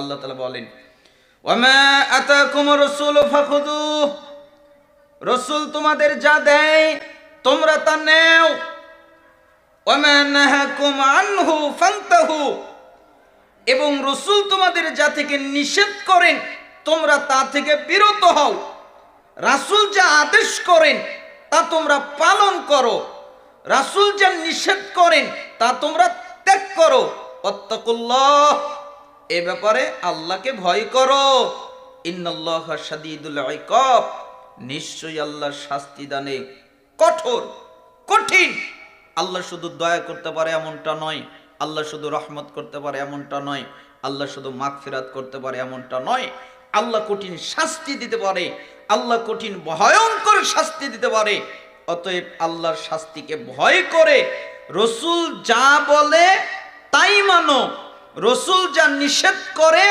আল্লাহ তালা বলেন রসুল তোমাদের যা দেয়, তোমরা তা নেও। এবং রসুল তোমাদের যা থেকে নিষেধ করেন, তোমরা তা থেকে বিরত হও। রাসূল যা আদেশ করেন, তা তোমরা পালন করো। রাসূল যা নিষেধ করেন, তা তোমরা ত্যাগ করো। অত্তাকুল্লাহ এ ব্যাপারে আল্লাহকে ভয় করো। ইন্নাল্লাহ শাদীদুল ইকাব। নিশ্চয়ই আল্লাহর শাস্তি দানে কঠোর, কঠিন। আল্লাহ শুধু দয়া করতে পারে এমনটা নয়, আল্লাহ শুধু রহমত করতে পারে এমনটা নয়, আল্লাহ শুধু মাগফিরাত করতে পারে এমনটা নয়। আল্লাহ কঠিন শাস্তি দিতে পারে, আল্লাহ কঠিন ভয়ঙ্কর শাস্তি দিতে পারে। অতএব আল্লাহর শাস্তিকে ভয় করে, রসুল যা বলে তাই মানো। রসুল যা নিষেধ করে,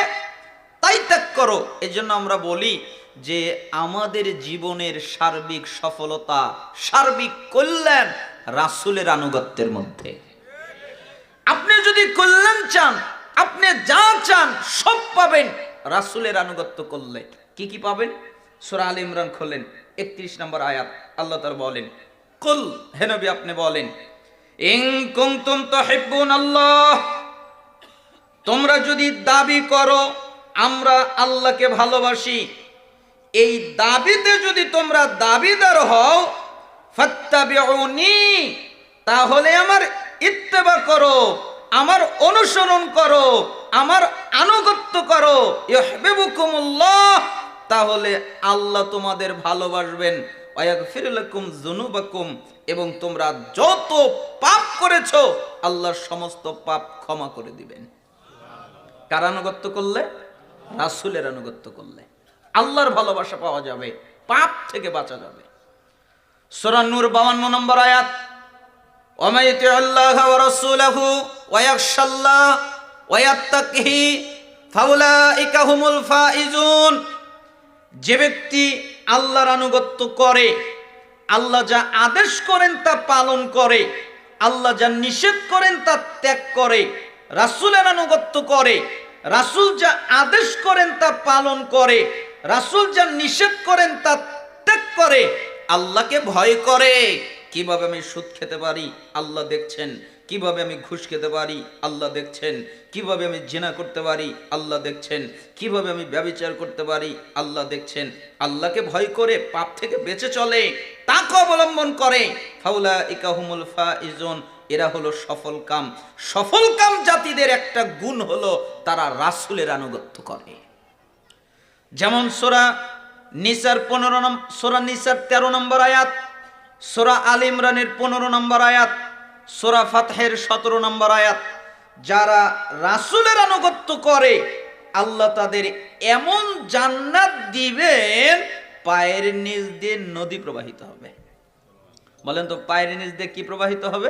তাই ত্যাগ করো। এজন্য আমরা বলি যে, আমাদের জীবনের সার্বিক সফলতা, সার্বিক কল্যাণ রাসূলের আনুগত্যের মধ্যে। আপনি যদি কল্যাণ চান, আপনি যা চান, সব পাবেন। রাসূলের আনুগত্য করলে কি কি পাবেন? সূরা আল ইমরান খোলেন 31 নম্বর আয়াত, আল্লাহ তার বলেন, কুল হেনবি আপনি বলেন, ইন কুনতুম তুহিব্বুন আল্লাহ তোমরা যদি দাবি করো, আমরা আল্লাহকে ভালোবাসি। এই দাবিতে যদি তোমরা দাবিদার হও, ফাত্তাবিউনি, তাহলে আমার ইত্তেবা করো, আমার অনুসরণ করো, আমার আনুগত্য করো। ইউহিব্বুকুমুল্লাহ, তাহলে আল্লাহ তোমাদের ভালোবাসবেন। ওয়াগফির লাকুম যুনুবাকুম, এবং তোমরা যত পাপ করেছ, আল্লাহর সমস্ত পাপ ক্ষমা করে দিবেন। কার আনুগত্য করলে? রাসূলের আনুগত্য করলে। আল্লাহর ভালোবাসা পাওয়া যাবে, পাপ থেকে বাঁচা যাবে। সূরা নূর 52 নম্বর আয়াত ওয়া আল্লাহ ফাইজুন। যে ব্যক্তি আল্লাহর আনুগত্য করে, আল্লাহ যা আদেশ করেন তা পালন করে, আল্লাহ যা নিষেধ করেন তা ত্যাগ করে রাসূলের আনুগত্য করে, রাসূল যা আদেশ করেন তা পালন করে, রাসূল যা নিষেধ করেন তা ত্যাগ করে, আল্লাহকে ভয় করে। কীভাবে আমি সুদ খেতে পারি? আল্লাহ দেখছেন। কীভাবে আমি ঘুষ খেতে পারি? আল্লাহ দেখছেন। কীভাবে আমি জেনা করতে পারি? আল্লাহ দেখছেন। কীভাবে আমি ব্যবচার করতে পারি? আল্লাহ দেখছেন। আল্লাহকে ভয় করে পাপ থেকে বেঁচে চলে, তাকে অবলম্বন করে। ফাউলা ইকাহুমুল ফাইজুন। এরা হলো সফল কাম। সফল কাম জাতিদের একটা গুণ হলো তারা রাসুলের আনুগত্য করে। যেমন সোরা নিসার পনেরো সোরা নিসার তেরো নম্বর আয়াত, সোরা আল ইমরানের পনেরো নম্বর আয়াত, সোরা ফাতহের সতেরো নম্বর আয়াত। যারা রাসূলের আনুগত্য করে, আল্লাহ তাদের এমন জান্নাত দিবেন, পায়ের নিচ দিয়ে নদী প্রবাহিত হবে। বলেন তো, পায়ের নিচ দিয়ে কি প্রবাহিত হবে?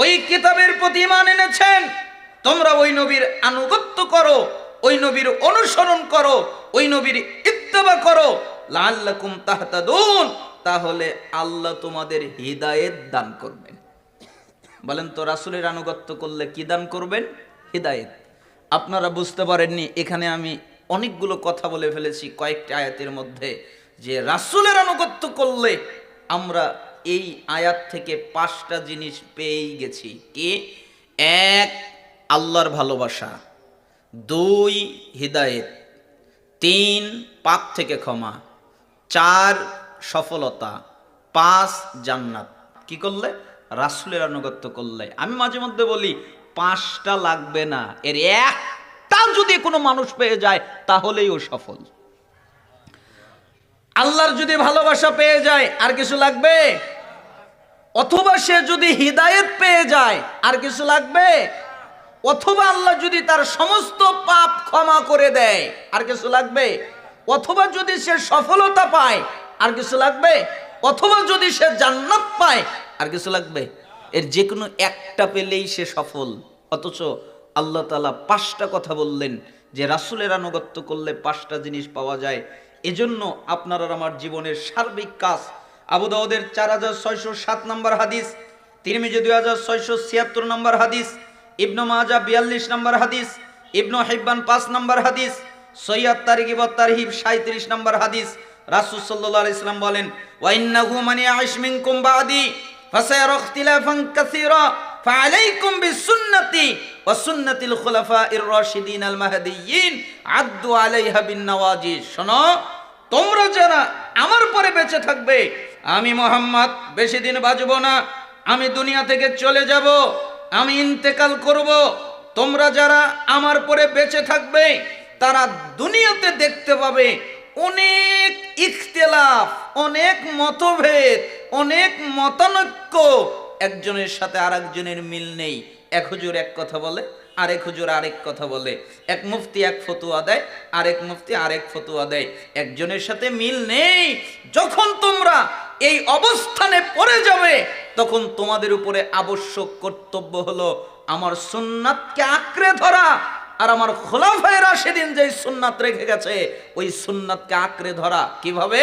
ওই কিতাবের প্রতি মান এনেছেন। তোমরা ওই নবীর আনুগত্য করো, ওই নবীর অনুসরণ করো, ওই নবীর ইত্তেবা করো। লাল্লাকুম তাহতাদুন। তাহলে আল্লাহ তোমাদের হিদায়েত দান করবেন। বলেন তো, রাসুলের আনুগত্য করলে কি দান করবেন? হিদায়েত। আপনারা বুঝতে পারেননি, এখানে আমি অনেকগুলো কথা বলে ফেলেছি কয়েকটি আয়াতের মধ্যে, যে রাসূলের আনুগত্য করলে আমরা এই আয়াত থেকে পাঁচটা জিনিস পেয়েই গেছি। কি? এক, আল্লাহর ভালোবাসা। দুই, হিদায়েত। তিন, পাপ থেকে ক্ষমা। চার, সফলতা। পাঁচ, জান্নাত। কি করলে? রাসুলের আনুগত্য করলে। আমি মাঝে মধ্যে বলি, পাঁচটা লাগবে না। এর একটা যদি কোনো মানুষ পেয়ে যায়, তাহলেই ও সফল। আল্লাহর যদি ভালোবাসা পেয়ে যায়, আর কিছু লাগবে? অথবা সে যদি হিদায়েত পেয়ে যায়, আর কিছু লাগবে? অথবা আল্লাহ যদি তার সমস্ত পাপ ক্ষমা করে দেয়, আর কিছু লাগবে? অথবা যদি সে সফলতা পায়, আর কিছু লাগবে? অথবা যদি সে জান্নাত পায়, আর কিছু লাগবে? এর যে কোনো একটা পেলেই সে সফল। অথচ আল্লাহ তালা পাঁচটা কথা বললেন যে, রাসুলের আনুগত্য করলে পাঁচটা জিনিস পাওয়া যায়। এজন্য আপনার আর আমার জীবনের সার্বিক কাজ। আবু দাউদের চার হাজার ছয়শো সাত নম্বর হাদিস, তিরমিজি দুই হাজার ছয়শো ছিয়াত্তর নম্বর হাদিস, ইবনু মাজা বিয়াল্লিশ নম্বর হাদিস, ইবনু হিব্বান পাঁচ নম্বর হাদিস সৈয়দ তারিকিব তারহিব সাঁত্রিশ নম্বর হাদিস। রাসূল সাল্লাল্লাহু আলাইহি সাল্লাম বলেন ওয়াইন্নাহু মান ইয়াইশ মিনকুম বাদি, ফাসায়ারা ইখতিলাফান কাসীরা, ফাআলাইকুম বিসুন্নতি ওয়া সুন্নাতিল খুলাফাইর রাশিদিন আল মাহদিয়্যিন আদ্দু আলাইহা বিন নওয়াজিজ শোনো, তোমরা যারা আমার পরে বেঁচে থাকবে, আমি মোহাম্মদ, বেশি দিন বাঁচব না, আমি দুনিয়া থেকে চলে যাব, আমি ইন্তেকাল করব। তোমরা যারা আমার পরে বেঁচে থাকবে, তারা দুনিয়াতে দেখতে পাবে অনেক ইখতিলাফ, অনেক মতভেদ, অনেক মতানৈক্য। একজনের সাথে আরেকজনের মিল নেই। এক হুজুর এক কথা বলে, আরেক হুজুর আরেক কথা বলে। এক মুফতি এক ফতুয়া দেয়, আরেক মুফতি আরেক ফতুয়া দেয়। একজনের সাথে মিল নেই। যখন তোমরা এই অবস্থানে পড়ে যাবে, তখন তোমাদের উপরে আবশ্যক কর্তব্য হলো আমার সুন্নাতকে আঁকড়ে ধরা। আর আমার খোলাফায়রা সেদিন যে সুন্নাত রেখে গেছে, ওই সুন্নাতকে আঁকড়ে ধরা। কীভাবে?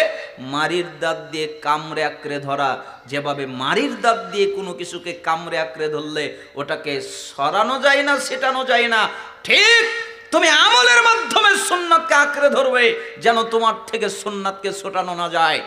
মারির দাঁত দিয়ে কামড়ে আঁকড়ে ধরা। যেভাবে মারির দাঁত দিয়ে কোনো কিছুকে কামড়ে আঁকড়ে ধরলে, ওটাকে সরানো যায় না সেটানো যায় না। ঠিক তুমি আমলের মাধ্যমে সুন্নাতকে আঁকড়ে ধরবে, যেন তোমার থেকে সুন্নাতকে ছোটানো না যায়।